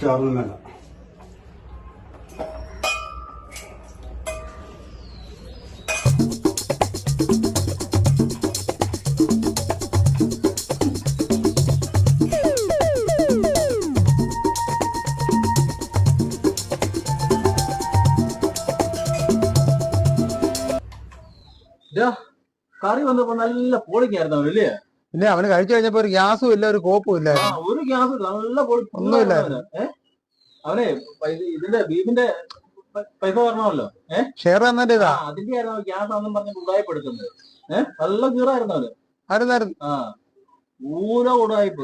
അച്ചാറിന് മേല കറി വന്നപ്പോ നല്ല പോളിക്കായിരുന്നു അവനല്ലേ പിന്നെ അവന് കഴിച്ചു കഴിഞ്ഞപ്പോ ഒരു ഗ്യാസും ഇല്ല ഒരു കോപ്പും ഇല്ല. ഒരു ഗ്യാസ് നല്ല പൊളി ഒന്നുമില്ല. അവനെ ഇതിന്റെ ബീഫിന്റെ പൈസ പറഞ്ഞല്ലോ ഷെയർ അതിന്റെ ആയിരുന്നു ഗ്യാസ് ആണെന്നും പറഞ്ഞ് ഉടായ്പെടുക്കുന്നത് ഏഹ് നല്ല കീറായിരുന്നു അവർ ആരുന്നായിരുന്നു? ആ. ഊര ഉടായ്പ